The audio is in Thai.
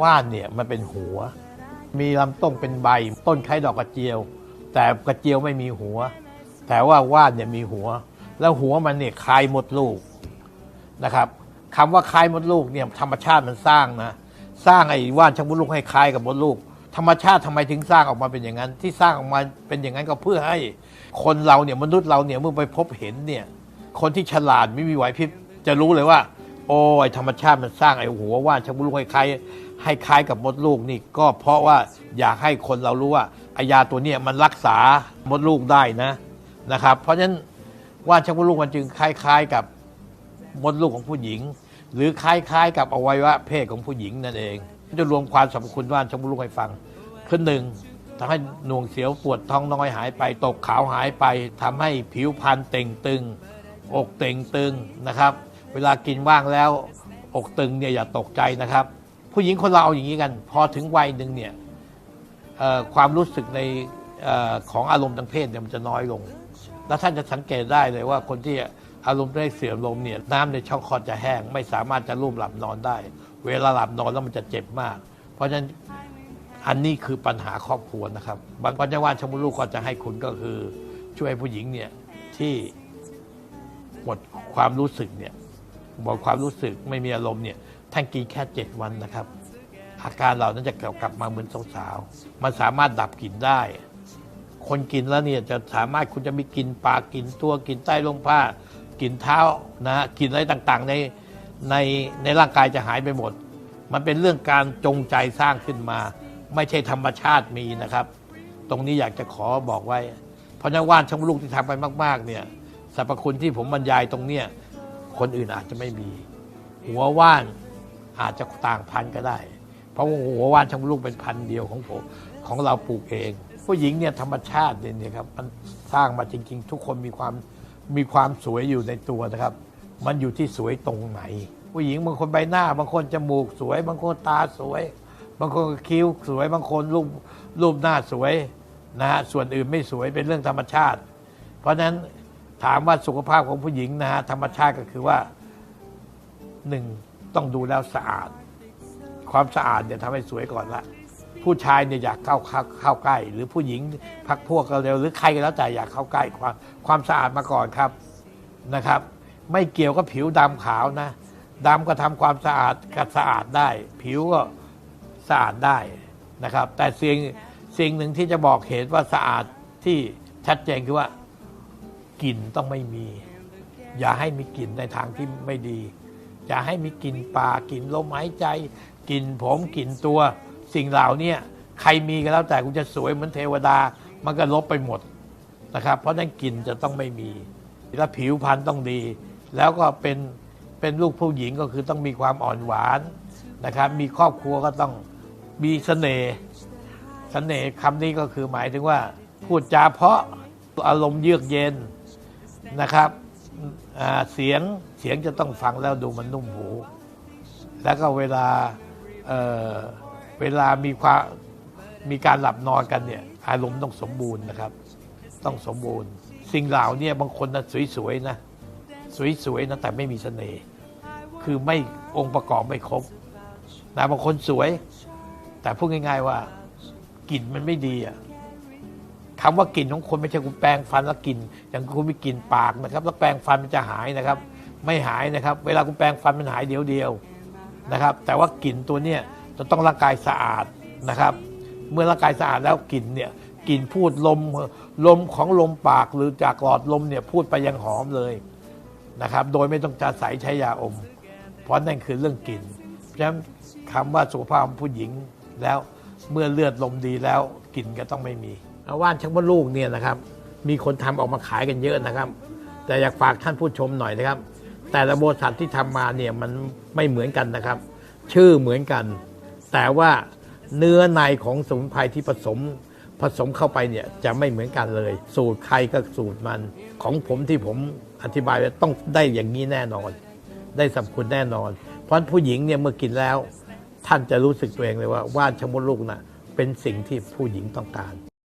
ว่านเนี่ยมันเป็นหัว มีลำต้นเป็นใบ ต้นคล้ายดอกกระเจียว แต่กระเจียวไม่มีหัว แต่ว่าว่านเนี่ยมีหัว แล้วหัวมันเนี่ยคลายมดลูกนะครับคำว่าคลายมดลูกเนี่ยธรรมชาติมันสร้างนะสร้างไอ้ว่านชักมดลูกให้คลายกับมดลูก ธรรมชาติทำไมถึงสร้างออกมาเป็นอย่างนั้น ที่สร้างออกมาเป็นอย่างนั้นก็เพื่อให้คนเราเนี่ยมนุษย์เราเนี่ยเมื่อไปพบเห็นเนี่ยคนที่ฉลาดไม่มีไหวพริบจะรู้เลยว่า โอ้ยธรรมชาติมันสร้างไอ้หัวว่านชักมดลูกให้คลาย ให้คล้ายกับมดลูกนี่ก็เพราะว่าอยากให้คนเรารู้ว่าไอยาตัวเนี้ยมันรักษามดลูกได้นะนะครับ เพราะฉะนั้นว่านชักมดลูกมันจึงคล้าย ๆกับมดลูกของผู้หญิง หรือคล้ายๆ กับอวัยวะเพศของผู้หญิงนั่นเองจะรวมความสรรพคุณว่านชักมดลูกให้ฟังขึ้นหนึ่งทำให้หน่วงเสียวปวดท้องน้อยหายไป ตกขาวหายไปทำให้ผิวพรรณเต่งตึง อกเต่งตึงนะครับ เวลากินว่างแล้ว อกตึงเนี่ยอย่าตกใจนะครับ ผู้หญิงคนเราเอาอย่างนี้กัน พอถึงวัยหนึ่งเนี่ยความรู้สึกในอของอารมณ์ทางเพศเนี่ยมันจะน้อยลง แล้วท่านจะสังเกตได้เลยว่าคนที่อารมณ์ได้เสื่อมลงเนี่ยน้ำในช่องคลอดจะแห้ง ไม่สามารถจะรูปหลับนอนได้ เวลาหลับนอนแล้วมันจะเจ็บมาก เพราะฉะนั้นอันนี้คือปัญหาครอบครัวนะครับบางปัญญาวานชมลูกก็จะให้คุณก็คือช่วยผู้หญิงเนี่ยที่หมดความรู้สึกเนี่ยหมดความรู้สึกไม่มีอารมณ์เนี่ย ท่านกินแค่เจ็ดวันนะครับ อาการเหล่านั้นจะกลับมาเหมือนสาวๆมันสามารถดับกลิ่นได้ คนกินแล้วเนี่ยจะสามารถคุณจะมีกลินปากกลินตัวกลินใต้ลมผ้ากลินเท้านะกลินอะไรต่างๆในในในร่างกายจะหายไปหมด มันเป็นเรื่องการจงใจสร้างขึ้นมา ไม่ใช่ธรรมชาติมีนะครับ ตรงนี้อยากจะขอบอกไว้ เพราะนั้นว่านช่างลูกที่ทำไปมาก ๆ เนี่ยสรรพคุณที่ผมบรรยายตรงเนี้ยคนอื่นอาจจะไม่มี หัวว่าน อาจจะต่างพันก็ได้ เพราะว่าหัวว่านช่างลูกเป็นพันเดียวของผมของเราปลูกเอง ผู้หญิงเนี่ยธรรมชาติเนี่ยเนี่ยครับมันสร้างมาจริง ๆ ทุกคนมีความมีความสวยอยู่ในตัวนะครับ มันอยู่ที่สวยตรงไหน ผู้หญิงบางคนใบหน้า บางคนจมูกสวย บางคนตาสวย บางคนคิ้วสวย บางคนรูปรูปหน้าสวยนะฮะส่วนอื่นไม่สวยเป็นเรื่องธรรมชาติ เพราะฉะนั้นถามว่าสุขภาพของผู้หญิงนะฮะธรรมชาติก็คือว่าหนึ่ง ต้องดูแล้วสะอาด ความสะอาดเนี่ยทำให้สวยก่อนละผู้ชายเนี่ยอยากเข้าเข้าเข้าใกล้ หรือผู้หญิงพักพวกก็เร็วหรือใครก็แล้วแต่อยากเข้าใกล้ความความสะอาดมาก่อนครับนะครับ ไม่เกี่ยวกับผิวดำขาวนะดำก็ทำความสะอาดกับสะอาดได้ ผิวก็สะอาดได้นะครับ แต่สิ่งสิ่งหนึ่งที่จะบอกเหตุว่าสะอาดที่ชัดเจนคือว่ากลิ่นต้องไม่มี อย่าให้มีกลิ่นในทางที่ไม่ดี อย่าให้มีกลิ่นป่ากลิ่นลมหายใจกลิ่นผมกลิ่นตัว สิ่งเหล่านี้ใครมีก็แล้วแต่คุณจะสวยเหมือนเทวดา มันก็ลบไปหมดนะครับ เพราะฉะนั้นกลิ่นจะต้องไม่มี แล้วผิวพรรณต้องดี แล้วก็เป็นเป็นลูกผู้หญิงก็คือต้องมีความอ่อนหวานนะครับ มีครอบครัวก็ต้องมีเสน่ห์เสน่ห์คำนี้ก็คือหมายถึงว่า พูดจาเพราะอารมณ์เยือกเย็นนะครับ เสียงเสียงจะต้องฟังแล้วดูมันนุ่มหู แล้วก็เวลาเเวลามีความมีการหลับนอนกันเนี่ยอารมณ์ต้องสมบูรณ์นะครับ ต้องสมบูรณ์ สิ่งเหล่านี้บางคนนะสวยๆนะสวยๆนะแต่ไม่มีเสน่ห์คือไม่องค์ประกอบไม่ครบนะบางคนสวย แต่พูดง่าย ๆว่ากลิ่นมันไม่ดีอะ คำว่ากลิ่นของคนไม่ใช่คุณแปรงฟันแล้วกลิ่นอย่างคุณมีกลิ่นปากนะครับ แล้วแปรงฟันมันจะหายนะครับ ไม่หายนะครับ เวลาคุณแปรงฟันมันหายเดียวเดียวนะครับ แต่ว่ากลิ่นตัวเนี้ยจะต้องร่างกายสะอาดนะครับ เมื่อร่างกายสะอาดแล้วกลิ่นเนี่ยกลิ่นพูดลมลมของลมปากหรือจากหลอดลมเนี่ยพูดไปยังหอมเลยนะครับ โดยไม่ต้องจะใส่ใช้ยาอม เพราะนั่นคือเรื่องกลิ่นเพราะฉะนั้นคำว่าสุขภาพผู้หญิงแล้วเมื่อเลือดลมดีแล้วกลิ่นก็ต้องไม่มี ว่านชักมดลูกเนี่ยนะครับ มีคนทำออกมาขายกันเยอะนะครับ แต่อยากฝากท่านผู้ชมหน่อยนะครับ แต่ละบริษัทที่ทำมาเนี่ยมันไม่เหมือนกันนะครับ ชื่อเหมือนกัน แต่ว่าเนื้อในของสมุนไพรที่ผสมผสมเข้าไปเนี่ยจะไม่เหมือนกันเลย สูตรใครก็สูตรมัน ของผมที่ผมอธิบายต้องได้อย่างนี้แน่นอน ได้สรรพคุณแน่นอน เพราะผู้หญิงเนี่ยเมื่อกินแล้ว ท่านจะรู้สึกตัวเองเลยว่าว่านชะมดลูกน่ะเป็นสิ่งที่ผู้หญิงต้องการ